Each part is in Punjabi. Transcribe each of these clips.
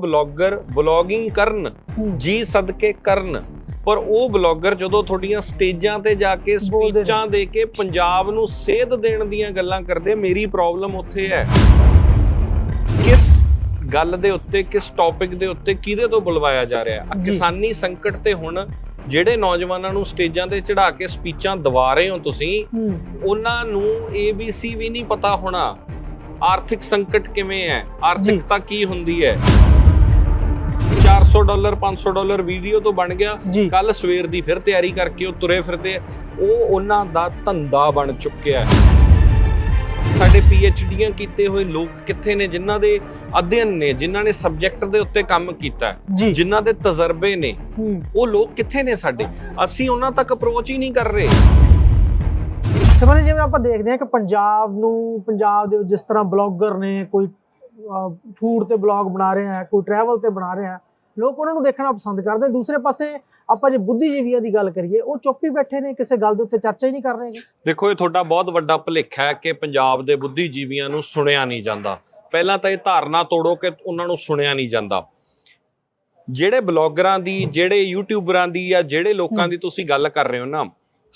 ਬਲੌਗਰ ਬਲੌਗਿੰਗ ਕਰਨ। ਜੀ ਸਦਕੇ ਕਰਨ। ਪਰ ਉਹ ਬਲੌਗਰ ਜਦੋਂ ਤੁਹਾਡੀਆਂ ਸਟੇਜਾਂ ਤੇ ਜਾ ਕੇ। ਸਪੀਚਾਂ ਦੇ ਕੇ ਪੰਜਾਬ ਨੂੰ ਸੇਧ ਦੇਣ ਦੀਆਂ ਗੱਲਾਂ ਕਰਦੇ ਮੇਰੀ ਪ੍ਰੋਬਲਮ ਉੱਥੇ ਹੈ। ਕਿਸ ਗੱਲ ਦੇ ਉੱਤੇ ਕਿਸ ਟੌਪਿਕ ਦੇ ਉੱਤੇ ਕਿਹਦੇ ਤੋਂ ਬੁਲਵਾਇਆ ਜਾ ਰਿਹਾ? ਹੈ। ਕਿਸਾਨੀ ਸੰਕਟ ਤੇ ਹੁਣ ਜਿਹੜੇ ਨੌਜਵਾਨਾਂ ਨੂੰ ਸਟੇਜਾਂ ਤੇ ਚੜਾ ਕੇ ਸਪੀਚਾਂ ਦਵਾ ਰਹੇ ਹੋ ਤੁਸੀਂ ਉਹਨਾਂ ਨੂੰ ABC ਵੀ ਨਹੀਂ ਪਤਾ ਹੋਣਾ। ਆਰਥਿਕ ਸੰਕਟ ਕਿਵੇਂ ਹੈ? ਆਰਥਿਕਤਾ ਕੀ ਹੁੰਦੀ ਹੈ? 400 ਡਾਲਰ 500 ਡਾਲਰ ਵੀਡੀਓ ਤੋਂ ਬਣ ਗਿਆ। ਕੱਲ ਸਵੇਰ ਦੀ ਫਿਰ ਤਿਆਰੀ ਕਰਕੇ ਉਹ ਤੁਰੇ ਫਿਰਦੇ ਆ। ਉਹ ਉਹਨਾਂ ਦਾ ਧੰਦਾ ਬਣ ਚੁੱਕਿਆ ਹੈ। ਸਾਡੇ ਡੀਆਂ ਕੀਤੇ ਹੋਏ ਲੋਕ ਕਿੱਥੇ ਨੇ ਜਿਨ੍ਹਾਂ ਦੇ ਅਧਿਐਨ ਨੇ ਜਿਨ੍ਹਾਂ ਨੇ ਸਬਜੈਕਟ ਦੇ ਉੱਤੇ ਕੰਮ ਕੀਤਾ ਜਿਨ੍ਹਾਂ ਦੇ ਤਜਰਬੇ ਨੇ ਉਹ ਲੋਕ ਕਿੱਥੇ ਨੇ ਸਾਡੇ? ਅਸੀਂ ਉਹਨਾਂ ਤੱਕ ਅਪਰੋਚ ਹੀ ਨਹੀਂ ਕਰ ਰਹੇ। ਸਮਝ ਜਿਵੇਂ ਆਪਾਂ ਦੇਖਦੇ ਹਾਂ ਕਿ ਪੰਜਾਬ ਨੂੰ ਪੰਜਾਬ ਦੇ ਜਿਸ ਤਰ੍ਹਾਂ ਬਲੌਗਰ ਨੇ ਕੋਈ ਫੂਡ ਤੇ ਬਲੌਗ ਬਣਾ ਰਹੇ ਹੈ ਕੋਈ ਟਰੈਵਲ ਤੇ ਬਣਾ ਰਹੇ ਹੈ ਲੋਕ ਉਹਨਾਂ ਨੂੰ ਦੇਖਣਾ ਪਸੰਦ ਕਰਦੇ ਦੂਸਰੇ ਪਾਸੇ ਆਪਾਂ ਜੇ ਬੁੱਧੀਜੀਵੀਆਂ ਦੀ ਗੱਲ ਕਰੀਏ ਉਹ ਚੁੱਪ ਹੀ ਬੈਠੇ ਨੇ ਕਿਸੇ ਗੱਲ ਦੇ ਉੱਤੇ ਚਰਚਾ ਹੀ ਨਹੀਂ ਕਰ ਰਹੇ। ਦੇਖੋ ਇਹ ਤੁਹਾਡਾ ਬਹੁਤ ਵੱਡਾ ਭੁਲੇਖਾ ਹੈ ਕਿ ਪੰਜਾਬ ਦੇ ਬੁੱਧੀਜੀਵੀਆਂ ਨੂੰ ਸੁਣਿਆ ਨਹੀਂ ਜਾਂਦਾ ਪਹਿਲਾਂ ਤਾਂ ਇਹ ਧਾਰਨਾ ਤੋੜੋ ਕਿ ਉਹਨਾਂ ਨੂੰ ਸੁਣਿਆ ਨਹੀਂ ਜਾਂਦਾ ਜਿਹੜੇ ਬਲੌਗਰਾਂ ਦੀ ਜਿਹੜੇ ਯੂਟਿਊਬਰਾਂ ਦੀ ਜਾਂ ਜਿਹੜੇ ਲੋਕਾਂ। ਦੀ ਤੁਸੀਂ ਗੱਲ ਕਰ ਰਹੇ ਹੋ ਨਾ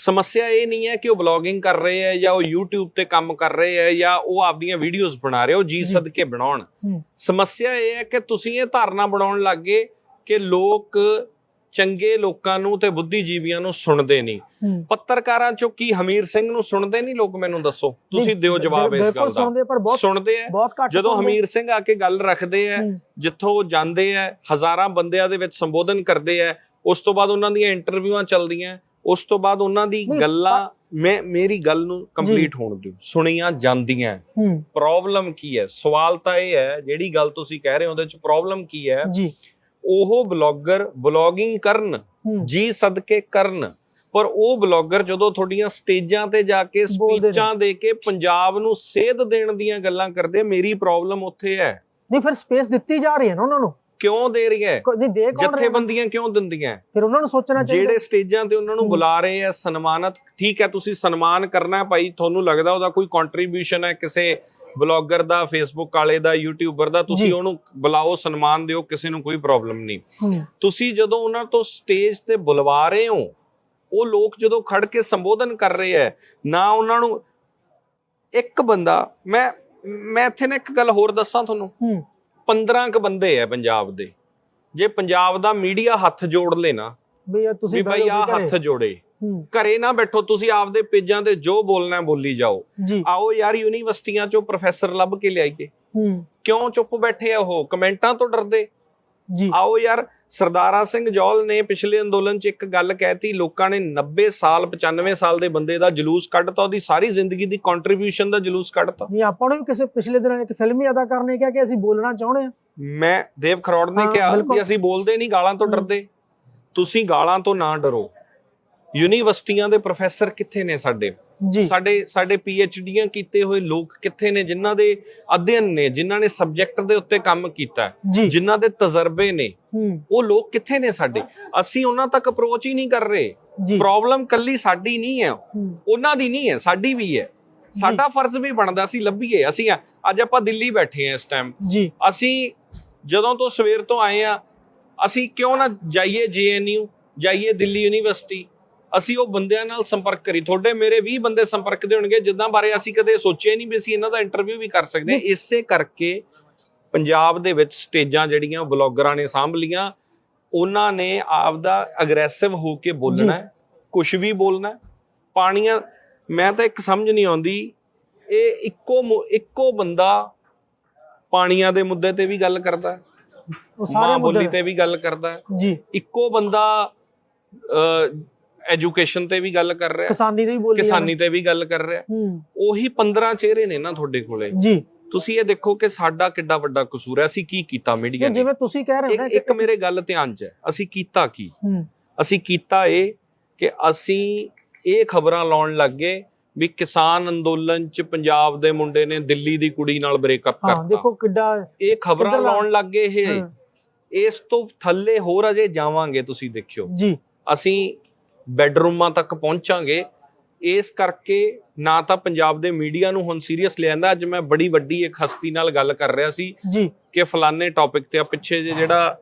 ਸਮੱਸਿਆ ਇਹ ਨਹੀਂ ਹੈ ਕਿ ਉਹ ਬਲੌਗਿੰਗ ਕਰ ਰਹੇ ਹੈ ਜਾਂ ਉਹ YouTube ਤੇ ਕੰਮ ਕਰ ਰਹੇ ਹੈ ਜਾਂ ਉਹ ਆਪਦੀਆਂ ਵੀਡੀਓਜ਼ ਬਣਾ ਰਹੇ ਹੋ ਜੀ। ਸਦਕੇ ਬਣਾਉਣ। ਸਮੱਸਿਆ ਇਹ ਹੈ ਕਿ ਤੁਸੀਂ ਇਹ ਧਾਰਨਾ ਬਣਾਉਣ ਲੱਗੇ ਕਿ ਲੋਕ ਚੰਗੇ ਲੋਕਾਂ ਨੂੰ ਤੇ ਬੁੱਧੀਜੀਵੀਆਂ ਨੂੰ ਸੁਣਦੇ ਨਹੀਂ। ਪੱਤਰਕਾਰਾਂ ਚੋਂ ਕੀ ਹਮੀਰ ਸਿੰਘ ਨੂੰ ਸੁਣਦੇ ਨਹੀਂ ਲੋਕ ਮੈਨੂੰ ਦੱਸੋ? ਤੁਸੀਂ ਦਿਓ ਜਵਾਬ ਇਸ ਗੱਲ ਦਾ। ਸੁਣਦੇ ਪਰ ਬਹੁਤ ਸੁਣਦੇ ਆ ਜਦੋਂ। ਹਮੀਰ ਸਿੰਘ ਆ ਕੇ ਗੱਲ ਰੱਖਦੇ ਆ ਹੂੰ, ਜਿੱਥੋਂ ਉਹ ਜਾਂਦੇ ਆ ਹਜ਼ਾਰਾਂ ਬੰਦਿਆਂ ਦੇ ਵਿੱਚ ਸੰਬੋਧਨ ਕਰਦੇ ਆ ਉਸ ਤੋਂ ਬਾਅਦ ਉਹਨਾਂ ਦੀਆਂ ਇੰਟਰਵਿਊਆਂ ਚੱਲਦੀਆਂ ਉਸ ਤੋਂ ਬਾਅਦ ਉਹਨਾਂ ਦੀ ਗੱਲਾਂ ਮੈਂ ਮੇਰੀ ਗੱਲ ਨੂੰ ਕੰਪਲੀਟ ਹੋਣ ਦਿਓ। ਸੁਣੀਆਂ ਜਾਂਦੀਆਂ। ਪ੍ਰੋਬਲਮ ਕੀ ਹੈ? ਸਵਾਲ ਤਾਂ ਇਹ ਹੈ ਜਿਹੜੀ ਗੱਲ ਤੁਸੀਂ ਕਹਿ ਰਹੇ ਹੋ ਉਹਦੇ ਵਿੱਚ ਪ੍ਰੋਬਲਮ ਕੀ ਹੈ? ਜੀ। ਉਹ ਬਲੌਗਰ ਬਲੌਗਿੰਗ ਕਰਨ ਜੀ ਸਦਕੇ ਕਰਨ। ਪਰ ਉਹ ਬਲੌਗਰ ਜਦੋਂ ਤੁਹਾਡੀਆਂ ਸਟੇਜਾਂ ਤੇ ਜਾ ਕੇ। ਸਪੀਚਾਂ ਦੇ ਕੇ ਪੰਜਾਬ ਨੂੰ ਸੇਧ ਦੇਣ ਦੀਆਂ ਗੱਲਾਂ ਕਰਦੇ ਮੇਰੀ ਪ੍ਰੋਬਲਮ ਉੱਥੇ ਹੈ। ਨਹੀਂ ਫਿਰ ਸਪੇਸ ਦਿੱਤੀ ਜਾ ਰਹੀ ਹੈ ਨਾ ਉਹਨਾਂ ਨੂੰ। ਕਿਉਂ ਦੇ ਰਹੀ ਹੈ? ਦੇ ਕੌਣ ਰਹੇ? ਜਥੇਬੰਦੀਆਂ ਕਿਉਂ ਦਿੰਦੀਆਂ? ਫਿਰ ਉਹਨਾਂ ਨੂੰ ਸੋਚਣਾ ਚਾਹੀਦਾ। ਜਿਹੜੇ ਸਟੇਜਾਂ ਤੇ ਉਹਨਾਂ ਨੂੰ। ਬੁਲਾ ਰਹੇ ਆ ਸਨਮਾਨਤ ਠੀਕ ਹੈ ਤੁਸੀਂ ਸਨਮਾਨ ਕਰਨਾ ਭਾਈ ਤੁਹਾਨੂੰ ਲੱਗਦਾ ਉਹਦਾ ਕੋਈ ਕੰਟਰੀਬਿਊਸ਼ਨ ਹੈ ਕਿਸੇ ਬਲੌਗਰ ਦਾ ਫੇਸਬੁੱਕ ਵਾਲੇ ਦਾ ਯੂਟਿਊਬਰ ਦਾ? ਤੁਸੀਂ। ਉਹਨੂੰ ਬੁਲਾਓ ਸਨਮਾਨ ਦਿਓ ਕਿਸੇ ਨੂੰ ਕੋਈ ਪ੍ਰੋਬਲਮ ਨਹੀਂ। ਤੁਸੀਂ ਜਦੋਂ ਉਹਨਾਂ ਤੋਂ ਸਟੇਜ ਤੇ ਬੁਲਵਾ ਰਹੇ ਹੋ ਉਹ ਲੋਕ ਜਦੋਂ ਖੜ ਕੇ ਸੰਬੋਧਨ ਕਰ ਰਹੇ ਹੈ ਨਾ ਉਹਨਾਂ ਨੂੰ ਇੱਕ ਬੰਦਾ ਮੈਂ ਮੈਂ ਇੱਥੇ ਨਾ ਇੱਕ ਗੱਲ ਹੋਰ ਦੱਸਾਂ ਤੁਹਾਨੂੰ। 15 ਕ ਬੰਦੇ ਹੈ ਪੰਜਾਬ ਦੇ। ਜੇ ਪੰਜਾਬ ਦਾ ਮੀਡੀਆ ਹੱਥ ਜੋੜ ਲੇ ਨਾ ਵੀ ਵੀ ਤੁਸੀਂ ਭਾਈ ਆ ਹੱਥ ਜੋੜੇ। ਘਰੇ ਨਾ ਬੈਠੋ ਤੁਸੀਂ ਆਪਦੇ ਪੇਜਾਂ ਤੇ ਜੋ ਬੋਲਣਾ ਬੋਲੀ ਜਾਓ। ਆਓ ਯਾਰ ਯੂਨੀਵਰਸਿਟੀਆਂ ਚੋਂ ਪ੍ਰੋਫੈਸਰ ਲੱਭ ਕੇ ਲਿਆਈਏ। ਹੂੰ। ਕਿਉਂ ਚੁੱਪ ਬੈਠੇ ਆ ਉਹ? ਕਮੈਂਟਾਂ ਤੋਂ ਡਰਦੇ। ਆਓ ਯਾਰ ਸਰਦਾਰਾ ਸਿੰਘ ਜੌਲ ਨੇ ਪਿਛਲੇ ਅੰਦੋਲਨ 'ਚ ਇੱਕ ਗੱਲ ਕਹਿਤੀ ਲੋਕਾਂ ਨੇ 90 ਸਾਲ 95 ਸਾਲ ਦੇ ਬੰਦੇ ਦਾ ਜਲੂਸ ਕੱਢਤਾ ਉਹਦੀ ਸਾਰੀ ਜ਼ਿੰਦਗੀ ਦੀ ਕੰਟਰੀਬਿਊਸ਼ਨ ਦਾ ਜਲੂਸ ਕੱਢਤਾ। ਨਹੀਂ ਆਪਾਂ ਨੂੰ ਕਿਸੇ ਪਿਛਲੇ ਦਿਨਾਂ ਇੱਕ ਫਿਲਮੀ ਅਦਾਕਾਰ ਨੇ ਕਿਹਾ ਕਿ ਅਸੀਂ ਬੋਲਣਾ ਚਾਹੁੰਦੇ ਹਾਂ। ਮੈਂ ਦੇਵ ਖਰੋੜ ਨੇ ਕਿਹਾ। ਵੀ ਅਸੀਂ ਬੋਲਦੇ ਨਹੀਂ ਗਾਲਾਂ ਤੋਂ। ਡਰਦੇ। ਤੁਸੀਂ ਗਾਲਾਂ ਤੋਂ ਨਾ ਡਰੋ। ਯੂਨੀਵਰਸਿਟੀਆਂ ਦੇ ਪ੍ਰੋਫੈਸਰ ਕਿੱਥੇ ਨੇ ਸਾਡੇ? ਜੀ। ਸਾਡੇ ਸਾਡੇ ਡੀਆਂ ਕੀਤੇ ਹੋਏ ਲੋਕ ਕਿੱਥੇ ਨੇ ਜਿਨ੍ਹਾਂ ਦੇ ਅਧਿਐਨ ਨੇ ਜਿਨ੍ਹਾਂ ਨੇ ਸਬਜੈਕਟ ਦੇ ਉੱਤੇ ਕੰਮ ਕੀਤਾ ਜਿਨ੍ਹਾਂ ਦੇ ਤਜਰਬੇ ਨੇ ਉਹ ਲੋਕ ਕਿੱਥੇ ਨੇ ਸਾਡੇ? ਅਸੀਂ ਉਹਨਾਂ ਤੱਕ ਅਪਰੋਚ ਹੀ ਨਹੀਂ ਕਰ ਰਹੇ। ਪ੍ਰੋਬਲਮ ਕੱਲੀ ਸਾਡੀ ਨਹੀਂ ਹੈ। ਉਹਨਾਂ ਦੀ ਨਹੀਂ ਹੈ ਸਾਡੀ ਵੀ ਹੈ। ਸਾਡਾ ਫਰਜ਼ ਵੀ ਬਣਦਾ ਸੀ ਲੱਭੀਏ। ਅਸੀਂ ਅੱਜ ਆਪਾਂ ਦਿੱਲੀ ਬੈਠੇ ਹਾਂ ਇਸ ਟਾਈਮ ਜੀ। ਅਸੀਂ ਜਦੋਂ ਤੋਂ ਸਵੇਰ ਤੋਂ ਆਏ ਆ ਅਸੀਂ ਕਿਉਂ ਨਾ ਜਾਈਏ ਜੀਐਨਯੂ ਜਾਈਏ ਦਿੱਲੀ ਯੂਨੀਵਰਸਿਟੀ ਅਸੀਂ ਉਹ ਬੰਦਿਆਂ ਨਾਲ ਸੰਪਰਕ ਕਰੀ। ਤੁਹਾਡੇ ਮੇਰੇ 20 ਬੰਦੇ ਸੰਪਰਕ ਦੇ ਹੋਣਗੇ ਜਿੱਦਾਂ ਬਾਰੇ ਅਸੀਂ ਕਦੇ ਸੋਚਿਆ ਨਹੀਂ ਵੀ ਅਸੀਂ ਇਹਨਾਂ ਦਾ ਇੰਟਰਵਿਊ ਵੀ ਕਰ ਸਕਦੇ। ਇਸੇ ਕਰਕੇ ਪੰਜਾਬ ਦੇ ਵਿੱਚ ਸਟੇਜਾਂ ਜਿਹੜੀਆਂ ਬਲੌਗਰਾਂ ਨੇ ਸਾਂਭ ਲੀਆਂ। ਉਹਨਾਂ ਨੇ ਆਪਦਾ ਅਗਰੈਸਿਵ ਹੋ ਕੇ ਬੋਲਣਾ ਕੁਝ ਵੀ ਬੋਲਣਾ। ਪਾਣੀਆਂ ਮੈਂ ਤਾਂ ਇੱਕ ਸਮਝ ਨਹੀਂ ਆਉਂਦੀ ਇਹ ਇੱਕੋ ਇੱਕੋ ਬੰਦਾ ਪਾਣੀਆਂ ਦੇ ਮੁੱਦੇ ਤੇ ਵੀ ਗੱਲ ਕਰਦਾ ਹੈ ਉਹ ਸਾਰੇ ਬੋਲੀ ਤੇ ਵੀ ਗੱਲ ਕਰਦਾ ਹੈ। ਜੀ। ਇੱਕੋ ਬੰਦਾ ਐਜੂਕੇਸ਼ਨ ਤੇ ਵੀ ਗੱਲ ਕਰ ਰਿਹਾ ਕਿਸਾਨੀ ਦੀ ਵੀ ਬੋਲੀ ਕਿਸਾਨੀ ਤੇ ਵੀ ਗੱਲ ਕਰ ਰਿਹਾ। ਹੂੰ। ਉਹੀ 15 ਚਿਹਰੇ ਨੇ ਨਾ ਤੁਹਾਡੇ ਕੋਲੇ। ਜੀ। ਤੁਸੀਂ ਇਹ ਦੇਖੋ ਕਿ ਸਾਡਾ ਕਿੱਡਾ ਵੱਡਾ ਕਸੂਰ ਹੈ ਅਸੀਂ ਕੀ ਕੀਤਾ ਮੀਡੀਆ ਨੇ? ਜਿਵੇਂ ਤੁਸੀਂ ਕਹਿ ਰਹੇ ਹੋ ਇੱਕ ਮੇਰੇ ਗੱਲ ਧਿਆਨ 'ਚ ਹੈ ਅਸੀਂ ਕੀਤਾ ਕੀ? ਹੂੰ। ਅਸੀਂ ਕੀਤਾ ਇਹ ਕਿ ਅਸੀਂ ਇਹ ਖਬਰਾਂ ਲਾਉਣ ਲੱਗੇ ਵੀ ਕਿਸਾਨ ਅੰਦੋਲਨ 'ਚ ਪੰਜਾਬ ਦੇ ਮੁੰਡੇ ਨੇ ਦਿੱਲੀ ਦੀ ਕੁੜੀ ਨਾਲ ਬ੍ਰੇਕਅਪ ਹਾਂ ਕਰਤਾ। ਦੇਖੋ ਕਿੱਡਾ ਇਹ ਖਬਰਾਂ ਲਾਉਣ ਲੱਗੇ ਇਹ। ਹਾਂ, ਇਸ ਤੋਂ ਥੱਲੇ ਹੋਰ ਅਜੇ ਜਾਵਾਂਗੇ ਤੁਸੀਂ ਦੇਖਿਓ। ਜੀ। ਅਸੀਂ ਬੈਡਰੂਮਾਂ ਤੱਕ ਪਹੁੰਚਾਂਗੇ। ਇਸ ਕਰਕੇ ਨਾ ਤਾਂ ਪੰਜਾਬ ਦੇ ਮੀਡੀਆ ਨੂੰ ਹੁਣ ਸੀਰੀਅਸ ਲਿਆਂਦਾ। ਅੱਜ ਮੈਂ ਬੜੀ ਵੱਡੀ ਇੱਕ ਹਸਤੀ ਨਾਲ ਗੱਲ ਕਰ ਰਿਹਾ ਸੀ ਜੀ। ਕਿ ਫਲਾਣੇ ਟੌਪਿਕ ਤੇ ਆ ਪਿੱਛੇ ਜਿਹੇ ਜਿਹੜਾ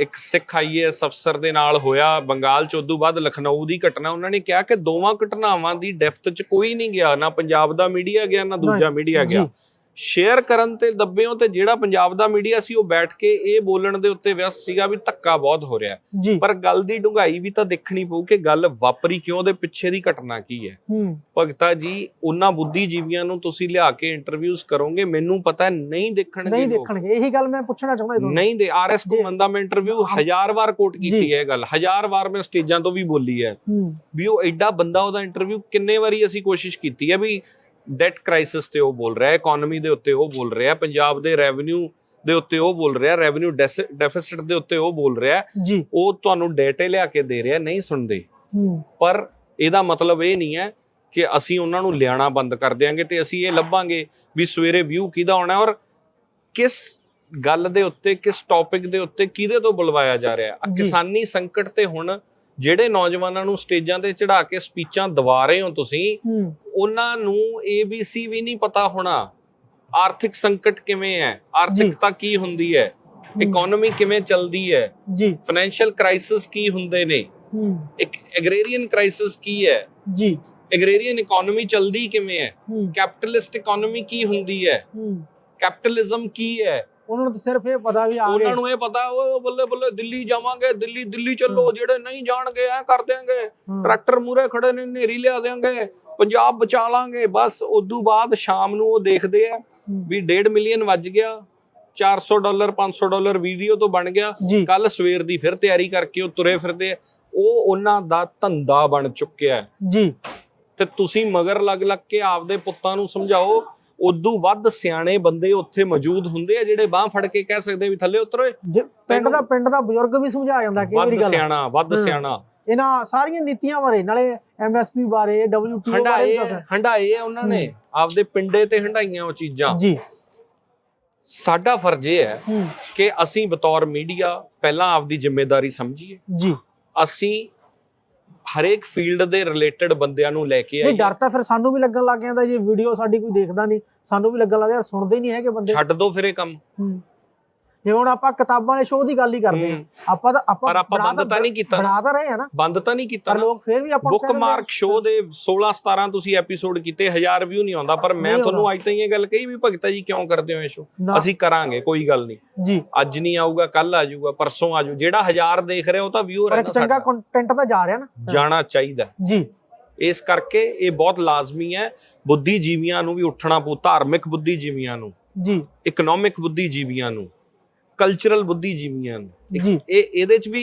ਇੱਕ ਸਿੱਖ ਆਈਏਐਸ ਅਫਸਰ ਦੇ ਨਾਲ ਹੋਇਆ ਬੰਗਾਲ ਚ ਉਦੋਂ ਬਾਅਦ ਲਖਨਊ ਦੀ ਘਟਨਾ ਉਹਨਾਂ ਨੇ ਕਿਹਾ ਕਿ ਦੋਵਾਂ ਘਟਨਾਵਾਂ ਦੀ ਡੈਪਥ ਚ ਕੋਈ ਨਹੀਂ ਗਿਆ। ਨਾ ਪੰਜਾਬ ਦਾ ਮੀਡੀਆ ਗਿਆ ਨਾ ਦੂਜਾ ਮੀਡੀਆ ਗਿਆ। ਜੀ। ਸ਼ੇਅਰ ਕਰਨ ਤੇ ਦੱਬਿਓ ਤੇ ਜਿਹੜਾ ਪੰਜਾਬ ਦਾ ਮੀਡੀਆ ਸੀ ਉਹ ਬੈਠ ਕੇ ਇਹ ਬੋਲਣ ਦੇ ਉੱਤੇ ਵਿਅਸਤ ਸੀਗਾ ਵੀ ਧੱਕਾ ਬਹੁਤ ਹੋ ਰਿਹਾ ਪਰ ਗੱਲ ਦੀ ਡੂੰਘਾਈ ਵੀ ਤਾਂ ਦੇਖਣੀ ਪਊ ਕਿ ਗੱਲ ਵਾਪਰੀ ਕਿਉਂ ਦੇ ਪਿੱਛੇ ਦੀ ਘਟਨਾ ਕੀ ਹੈ। ਭਗਤਾ ਜੀ ਉਹਨਾਂ ਬੁੱਧੀਜੀਵੀਆਂ ਨੂੰ ਤੁਸੀਂ ਲਿਆ ਕੇ ਇੰਟਰਵਿਊਜ਼ ਕਰੋਗੇ ਮੈਨੂੰ ਪਤਾ ਨਹੀਂ ਦੇਖਣਗੇ ਨਹੀਂ। ਦੇਖਣਗੇ ਇਹੀ ਗੱਲ ਮੈਂ ਪੁੱਛਣਾ ਚਾਹੁੰਦਾ ਤੁਹਾਨੂੰ ਨਹੀਂ ਦੇ ਆਰਐਸ। ਘੁੰਮਣ ਦਾ ਮੈਂ ਇੰਟਰਵਿਊ ਹਜ਼ਾਰ ਵਾਰ ਕੋਟ ਕੀਤੀ। ਹੈ ਇਹ ਗੱਲ। ਹਜ਼ਾਰ ਵਾਰ ਮੈਂ ਸਟੇਜਾਂ ਤੋਂ ਵੀ ਬੋਲੀ ਹੂੰ। ਵੀ ਉਹ ਐਡਾ ਬੰਦਾ ਉਹਦਾ ਇੰਟਰਵਿਊ ਕਿੰਨੇ ਵਾਰੀ ਅਸੀਂ ਕੋਸ਼ਿਸ਼ ਕੀਤੀ ਹੈ ਵੀ ਡੈਟ ਕ੍ਰਾਈਸਿਸ ਤੇ ਉਹ ਬੋਲ ਰਿਹਾ ਹੈ ਇਕਨੋਮੀ ਦੇ ਉੱਤੇ ਉਹ ਬੋਲ ਰਿਹਾ ਹੈ ਪੰਜਾਬ ਦੇ ਰੈਵਨਿਊ ਦੇ ਉੱਤੇ ਉਹ ਬੋਲ ਰਿਹਾ ਰੈਵਨਿਊ ਡੈਫਿਸਿਟ ਦੇ ਉੱਤੇ ਉਹ ਬੋਲ ਰਿਹਾ ਉਹ ਤੁਹਾਨੂੰ ਡੇਟੇ ਲਿਆ ਕੇ ਦੇ ਰਿਹਾ ਨਹੀਂ ਸੁਣਦੇ। ਪਰ ਇਹਦਾ ਮਤਲਬ ਇਹ ਨਹੀਂ ਹੈ ਕਿ ਅਸੀਂ ਉਹਨਾਂ ਨੂੰ ਲਿਆਣਾ ਬੰਦ ਕਰ ਦਿਆਂਗੇ ਤੇ ਅਸੀਂ ਇਹ ਲੱਭਾਂਗੇ ਵੀ ਸਵੇਰੇ ਵਿਊ ਕਿਹਦਾ ਆਉਣਾ ਔਰ ਕਿਸ ਗੱਲ ਦੇ ਉੱਤੇ ਕਿਸ ਟੌਪਿਕ ਦੇ ਉੱਤੇ ਕਿਹਦੇ ਤੋਂ ਬੁਲਵਾਇਆ ਜਾ ਰਿਹਾ। ਕਿਸਾਨੀ ਸੰਕਟ ਤੇ ਹੁਣ ਜਿਹੜੇ ਨੌਜਵਾਨਾਂ ਨੂੰ ਸਟੇਜਾਂ ਤੇ ਚੜਾ ਕੇ ਸਪੀਚਾਂ ਦਵਾ ਰਹੇ ਹੋ ਤੁਸੀਂ ਉਹਨਾਂ ਨੂੰ ABC ਵੀ ਨਹੀਂ ਪਤਾ ਹੋਣਾ। ਆਰਥਿਕ ਸੰਕਟ ਕਿਵੇਂ ਹੈ? ਆਰਥਿਕਤਾ ਕੀ ਹੁੰਦੀ ਹੈ? ਇਕਨੋਮੀ ਕਿਵੇਂ ਚੱਲਦੀ ਹੈ? ਜੀ। ਫਾਈਨੈਂਸ਼ੀਅਲ ਕ੍ਰਾਈਸਿਸ ਕੀ ਹੁੰਦੇ ਨੇ? ਇੱਕ ਐਗਰੇਰੀਅਨ ਕ੍ਰਾਈਸਿਸ ਕੀ ਹੈ? ਜੀ। ਐਗਰੇਰੀਅਨ ਇਕਨੋਮੀ ਚੱਲਦੀ ਕਿਵੇਂ ਹੈ? ਕੈਪੀਟਲਿਸਟ ਇਕਨੋਮੀ ਕੀ ਹੁੰਦੀ ਹੂੰ? ਕੈਪੀਟਲਿਜ਼ਮ ਕੀ ਹੈ? ਉਹਨਾਂ ਨੂੰ ਤਾਂ ਸਿਰਫ ਇਹ ਪਤਾ ਵੀ ਆ ਗਏ। ਉਹਨਾਂ ਨੂੰ ਇਹ ਪਤਾ ਉਹ ਬੱਲੇ ਬੱਲੇ ਦਿੱਲੀ ਜਾਵਾਂਗੇ ਦਿੱਲੀ ਦਿੱਲੀ ਚੱਲੋ। ਜਿਹੜੇ ਨਹੀਂ ਜਾਣਗੇ ਐ ਕਰ ਦਿਆਂਗੇ। ਹੂੰ, ਟਰੈਕਟਰ ਮੂਰੇ ਖੜੇ ਨੇ ਨੇਰੀ ਲਿਆ ਦਿਆਂਗੇ ਪੰਜਾਬ ਬਚਾ ਲਾਂਗੇ। ਬਸ ਉਦੋਂ ਬਾਅਦ ਸ਼ਾਮ ਨੂੰ ਉਹ ਦੇਖਦੇ ਆ ਵੀ 1.5 ਮਿਲੀਅਨ ਵੱਜ ਗਿਆ 400 ਡਾਲਰ 500 ਡਾਲਰ ਵੀਡੀਓ ਤੋਂ ਬਣ ਗਿਆ। ਕੱਲ ਸਵੇਰ ਦੀ ਫਿਰ ਤਿਆਰੀ ਕਰਕੇ ਉਹ ਤੁਰੇ ਫਿਰਦੇ ਆ। ਉਹ ਉਹਨਾਂ ਦਾ ਧੰਦਾ ਬਣ ਚੁੱਕਿਆ ਜੀ। ਤੇ ਤੁਸੀਂ ਮਗਰ ਲੱਗ ਲੱਗ ਕੇ ਆਪਦੇ ਪੁੱਤਾਂ ਨੂੰ ਸਮਝਾਓ ਉਦੋਂ ਵੱਧ ਸਿਆਣੇ ਬੰਦੇ ਉੱਥੇ ਮੌਜੂਦ ਹੁੰਦੇ ਆ ਜਿਹੜੇ ਬਾਹ ਫੜ ਕੇ ਕਹਿ ਸਕਦੇ ਵੀ ਥੱਲੇ ਉਤਰੋ ਪਿੰਡ ਦਾ ਪਿੰਡ ਦਾ ਬਜ਼ੁਰਗ ਵੀ ਸਮਝਾ ਜਾਂਦਾ ਕਿ ਵੱਧ ਮੇਰੀ ਗੱਲ ਸਿਆਣਾ ਵੱਧ। ਸਿਆਣਾ। ਇਹਨਾਂ ਸਾਰੀਆਂ ਨੀਤੀਆਂ ਬਾਰੇ ਨਾਲੇ ਐਮਐਸਪੀ ਬਾਰੇ WTO ਬਾਰੇ ਹੰਡਾਏ ਆ- ਉਹਨਾਂ ਨੇ। ਆਪਦੇ ਪਿੰਡੇ ਤੇ ਹੰਡਾਈਆਂ ਉਹ ਚੀਜ਼ਾਂ। ਜੀ। ਸਾਡਾ ਫਰਜ਼ ਇਹ ਹੂੰ। ਕਿ ਅਸੀਂ ਬਤੌਰ ਮੀਡੀਆ ਪਹਿਲਾਂ ਆਪਦੀ ਜ਼ਿੰਮੇਵਾਰੀ ਸਮਝੀਏ। ਜੀ। ਅਸੀਂ ਹਰੇਕ ਫੀਲਡ ਦੇ ਰਿਲੇਟਡ ਬੰਦਿਆਂ ਨੂੰ ਲੈ ਕੇ ਨਹੀਂ ਆਈਏ ਡਰ ਤਾਂ ਫਿਰ ਸਾਨੂੰ ਵੀ ਲੱਗਣ ਲੱਗ ਜਾਂਦਾ ਜੇ ਵੀਡੀਓ ਸਾਡੀ ਕੋਈ ਦੇਖਦਾ ਨਹੀਂ ਸਾਨੂੰ ਵੀ ਲੱਗਣ ਲੱਗ ਜਾਂਦਾ ਸੁਣਦੇ ਨਹੀਂ ਹੈਗੇ ਬੰਦੇ। ਛੱਡ ਦੋ ਫਿਰ ਇਹ ਕੰਮ। ਹੂੰ। ਜਿਵੇਂ ਹੁਣ ਆਪਾਂ ਕਿਤਾਬਾਂ ਦੇ ਸ਼ੋਅ ਦੀ ਗੱਲ ਹੀ ਕਰਦੇ ਹੂੰ। ਆਪਾਂ ਤਾਂ ਆਪਾਂ ਪਰ ਆਪਾਂ ਬੰਦ ਤਾਂ ਨਹੀਂ ਕੀਤਾ। ਬਣਾ ਤਾਂ ਰਹੇ ਆ ਨਾ। ਬੰਦ ਤਾਂ ਨਹੀਂ ਕੀਤਾ ਪਰ ਲੋਕ ਫਿਰ ਵੀ ਆਪਾਂ ਨੂੰ ਬੁੱਕ ਕਹਿੰਦੇ ਆ, ਮਾਰਕ ਸ਼ੋਅ ਦੇ 16 17 ਤੁਸੀਂ ਐਪੀਸੋਡ ਕੀਤੇ 1000 ਵਿਊ ਨਹੀਂ ਆਉਂਦਾ। ਪਰ ਮੈਂ ਤੁਹਾਨੂੰ। ਅੱਜ ਤਾਈਂ ਇਹ ਗੱਲ ਕਹੀ ਵੀ ਭਗਤਾ ਜੀ ਕਿਉਂ ਕਰਦੇ ਹੋ ਇਹ ਸ਼ੋਅ ਅਸੀਂ ਕਰਾਂਗੇ ਕੋਈ ਗੱਲ ਨਹੀਂ। ਜੀ। ਅੱਜ ਨਹੀਂ ਆਊਗਾ ਕੱਲ ਆ ਜਾਊਗਾ ਪਰਸੋਂ ਆ ਜਾਊ। ਜਿਹੜਾ 1000 ਦੇਖ ਰਿਹਾ ਉਹ ਤਾਂ ਵਿਊਅਰ ਹੈ ਨਾ ਚੰਗਾ ਸਾਡਾ। ਕੰਟੈਂਟ ਤਾਂ ਜਾ ਰਿਹਾ ਨਾ। ਜਾਣਾ ਚਾਹੀਦਾ। ਜੀ। ਇਸ ਕਰਕੇ ਇਹ ਬਹੁਤ ਲਾਜ਼ਮੀ ਹੈ। ਬੁੱਧੀਜੀਵੀਆਂ ਨੂੰ ਵੀ ਉੱਠਣਾ ਪਊ ਧਾਰਮਿਕ ਬੁੱਧੀਜੀਵੀਆਂ ਨੂੰ। ਜੀ। ਇਕਨੋਮਿਕ ਬੁੱਧੀਜੀਵੀਆਂ ਨੂੰ। ਕਲਚਰਲ ਬੁੱਧੀਜੀਵੀਆਂ ਨੂੰ ਇਹ ਇਹਦੇ ਚ ਵੀ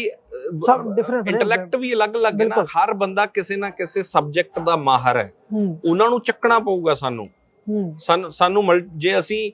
ਸਭ ਡਿਫਰੈਂਸ ਇੰਟੈਲੈਕਟ ਵੀ ਅਲੱਗ-ਅਲੱਗ ਹੈ ਨਾ। ਹਰ ਬੰਦਾ ਕਿਸੇ ਨਾ ਕਿਸੇ ਸਬਜੈਕਟ ਦਾ ਮਾਹਰ ਹੈ। ਉਹਨਾਂ ਨੂੰ ਚੱਕਣਾ ਪਊਗਾ ਸਾਨੂੰ। ਸਾਨੂੰ ਸਾਨੂੰ ਜੇ ਅਸੀਂ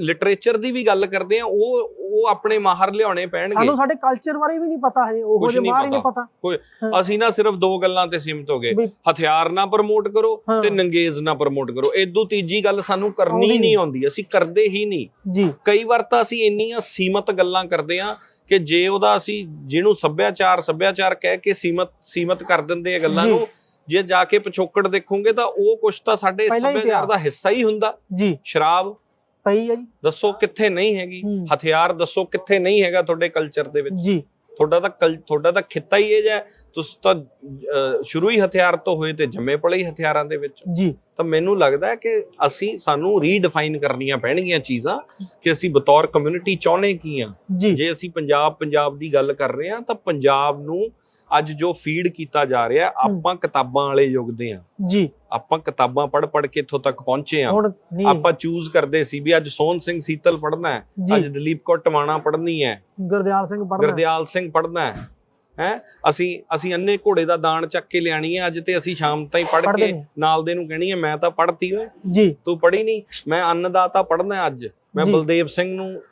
ਲਿਟਰੇਚਰ ਦੀ ਵੀ ਗੱਲ ਕਰਦੇ ਆ ਉਹ ਉਹ ਆਪਣੇ ਮਾਹਰ ਲਿਆਉਣੇ ਪੈਣਗੇ। ਸਾਨੂੰ ਸਾਡੇ ਕਲਚਰ ਬਾਰੇ ਵੀ ਨਹੀਂ ਪਤਾ ਹਜੇ ਉਹ ਕੁਛ ਜਿਹੇ ਨਹੀਂ ਬਾਹਰ ਹੀ ਨਹੀਂ ਪਤਾ। ਅਸੀਂ ਨਾ ਸਿਰਫ ਦੋ ਗੱਲਾਂ ਤੇ ਸੀਮਤ ਹੋ ਗਏ। ਹਥਿਆਰ ਨਾ ਪ੍ਰਮੋਟ ਕਰੋ ਤੇ ਨੰਗੇਜ਼ ਨਾ ਪ੍ਰਮੋਟ ਕਰੋ। ਇਦੋਂ ਤੀਜੀ ਗੱਲ ਸਾਨੂੰ ਕਰਨੀ ਨਹੀਂ। ਆਉਂਦੀ ਅਸੀਂ ਕਰਦੇ ਹੀ ਨਹੀਂ। ਜੀ। ਕਈ ਵਾਰ ਤਾਂ ਅਸੀਂ ਇੰਨੀਆਂ ਸੀਮਤ ਗੱਲਾਂ ਕਰਦੇ ਆ ਕਿ ਜੇ ਉਹਦਾ ਅਸੀਂ ਜਿਹਨੂੰ ਸੱਭਿਆਚਾਰ ਸੱਭਿਆਚਾਰ ਕਹਿ ਕੇ ਸੀਮਤ ਸੀਮਤ ਕਰ ਦਿੰਦੇ ਆ ਗੱਲਾਂ ਜੀ। ਨੂੰ ਜੇ ਜਾ ਕੇ ਪਿਛੋਕੜ ਦੇਖੋਗੇ ਤਾਂ ਉਹ ਕੁਛ ਤਾਂ ਸਾਡੇ ਸੱਭਿਆਚਾਰ। ਦਾ ਹਿੱਸਾ ਹੀ ਹੁੰਦਾ। ਜੀ। ਸ਼ਰਾਬ ਪਈ ਹੈ ਜੀ। ਦੱਸੋ ਕਿੱਥੇ ਨਹੀਂ ਹੈਗੀ। ਹੂੰ। ਹਥਿਆਰ ਦੱਸੋ ਕਿੱਥੇ ਨਹੀਂ ਹੈਗਾ ਤੁਹਾਡੇ ਕਲਚਰ ਦੇ ਵਿੱਚ। ਜੀ। ਤੁਹਾਡਾ ਤਾਂ ਕਲ- ਤੁਹਾਡਾ ਤਾਂ ਖਿੱਤਾ ਹੀ ਇਹ ਜਿਹਾ। ਤੁਸੀਂ ਤਾਂ ਅਹ, ਸ਼ੁਰੂ ਹੀ ਹਥਿਆਰ ਤੋਂ ਹੋਏ ਤੇ ਜੰਮੇ ਪਲੇ ਹੀ ਹਥਿਆਰਾਂ ਦੇ ਵਿੱਚ। ਜੀ। ਤਾਂ ਮੈਨੂੰ ਲੱਗਦਾ ਹੈ ਕਿ ਅਸੀਂ ਸਾਨੂੰ ਰੀਡਿਫਾਈਨ ਕਰਨੀਆਂ ਪੈਣਗੀਆਂ ਚੀਜ਼ਾਂ ਕਿ ਅਸੀਂ ਬਤੌਰ ਕਮਿਊਨਿਟੀ ਚਾਹੁੰਦੇ ਕੀ ਆ। ਜੀ। ਜੇ ਅਸੀਂ ਪੰਜਾਬ ਪੰਜਾਬ ਦੀ ਗੱਲ ਕਰ ਰਹੇ ਹਾਂ ਤਾਂ ਪੰਜਾਬ ਨੂੰ ਅੱਜ ਜੋ ਫੀਡ ਕੀਤਾ ਜਾ ਰਿਹਾ ਆਪਾਂ ਕਿਤਾਬਾਂ ਵਾਲੇ ਯੁੱਗ ਦੇ ਆ। ਜੀ। ਆਪਾਂ ਕਿਤਾਬਾਂ ਪੜ੍ਹ ਪੜ੍ਹ ਕੇ ਇੱਥੋਂ ਤੱਕ ਪਹੁੰਚੇ ਆ। ਆਪਾਂ ਚੂਜ਼ ਕਰਦੇ ਸੀ ਵੀ ਅੱਜ ਸੋਹਣ ਸਿੰਘ ਸੀਤਲ ਪੜ੍ਹਨਾ ਹੈ ਅੱਜ ਦਲੀਪ ਕੌਰ ਟਵਾਣਾ ਪੜ੍ਹਨੀ ਹੈ। ਗੁਰਦਿਆਲ ਸਿੰਘ ਪੜ੍ਹਨਾ ਗੁਰਦਿਆਲ ਸਿੰਘ ਪੜ੍ਹਨਾ ਹੈ। ਹੈ? ਅਸੀਂ ਅਸੀਂ ਅੰਨੇ ਘੋੜੇ ਦਾ ਦਾਣ ਚੱਕ ਕੇ ਲਿਆਣੀ ਹੈ ਅੱਜ ਤੇ ਅਸੀਂ ਸ਼ਾਮ ਤਾਈਂ ਪੜ੍ਹ ਪੜ੍ਹਦੇ ਕੇ। ਨਾਲ ਦੇ ਨੂੰ ਕਹਿਣੀ ਹੈ ਮੈਂ ਤਾਂ ਪੜ੍ਹਤੀ ਓਏ। ਜੀ। ਤੂੰ ਪੜ੍ਹੀ ਨਹੀਂ ਮੈਂ ਅੰਨਦਾਤਾ ਪੜ੍ਹਨਾ ਹੈ ਅੱਜ। ਮੈਂ। ਬਲਦੇਵ ਸਿੰਘ ਨੂੰ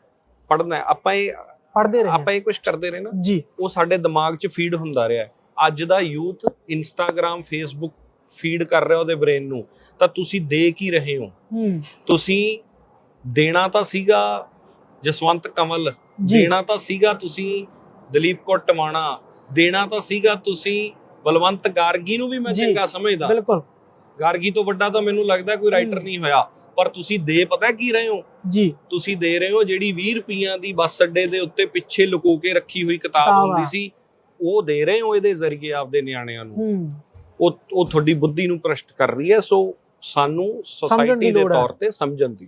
ਪੜ੍ਹਨਾ ਹੈ। ਆਪਾਂ ਇਹ ਪੜ੍ਹਦੇ ਰਹੇ ਆਪਾਂ ਇਹ ਕੁਝ ਕਰਦੇ ਰਹੇ ਨਾ ਜੀ। ਉਹ ਸਾਡੇ ਦਿਮਾਗ 'ਚ ਫੀਡ ਹੁੰਦਾ ਰਿਹਾ। ਅੱਜ ਦਾ ਯੂਥ ਇੰਸਟਾਗ੍ਰam ਫੇਸਬੁੱਕ ਫੀਡ ਕਰ ਰਿਹਾ ਉਹਦੇ ਬ੍ਰੇਨ ਨੂੰ ਤਾਂ ਤੁਸੀਂ ਦੇ ਕੀ ਰਹੇ ਹੋ। ਤੁਸੀਂ ਦੇਣਾ ਤਾਂ ਸੀਗਾ ਜਸਵੰਤ ਕਮਲ ਦੇਣਾ ਤਾਂ ਸੀਗਾ ਤੁਸੀਂ ਦਲੀਪ ਕੌਰ ਟਵਾਣਾ ਦੇਣਾ ਤਾਂ ਸੀਗਾ ਤੁਸੀਂ ਬਲਵੰਤ ਗਾਰਗੀ ਨੂੰ ਵੀ ਮੈਂ ਚੰਗਾ ਸਮਝਦਾ। ਬਿਲਕੁਲ। ਗਾਰਗੀ ਤੋਂ ਵੱਡਾ ਤਾਂ ਮੈਨੂੰ ਲੱਗਦਾ ਕੋਈ ਰਾਈਟਰ। ਨਹੀਂ ਹੋਇਆ। ਪਰ ਤੁਸੀਂ ਦੇ ਪਤਾ ਕੀ ਰਹੇ ਹੋ? ਜੀ। ਤੁਸੀਂ ਦੇ ਰਹੇ ਹੋ ਜਿਹੜੀ 20 ਰੁਪਈਆਂ ਦੀ ਬੱਸ ਅੱਡੇ ਦੇ ਉੱਤੇ ਪਿੱਛੇ ਲੁਕੋ ਕੇ ਰੱਖੀ ਹੋਈ ਕਿਤਾਬ ਕਿਤਾਬ ਹੁੰਦੀ। ਸੀ ਉਹ ਦੇ ਰਹੇ ਹੋ ਇਹਦੇ ਜ਼ਰੀਏ ਆਪਦੇ ਨਿਆਣਿਆਂ ਨੂੰ? ਹੂੰ। ਉਹ ਉਹ ਤੁਹਾਡੀ ਬੁੱਧੀ ਨੂੰ ਪ੍ਰਸ਼ਟ ਕਰ ਰਹੀ ਹੈ ਸੋ ਸਾਨੂੰ ਸਮਝਣ ਸੋਸਾਇਟੀ ਦੀ ਦੇ ਲੋੜ ਹੈ। ਤੌਰ ਤੇ ਸਮਝਣ ਦੀ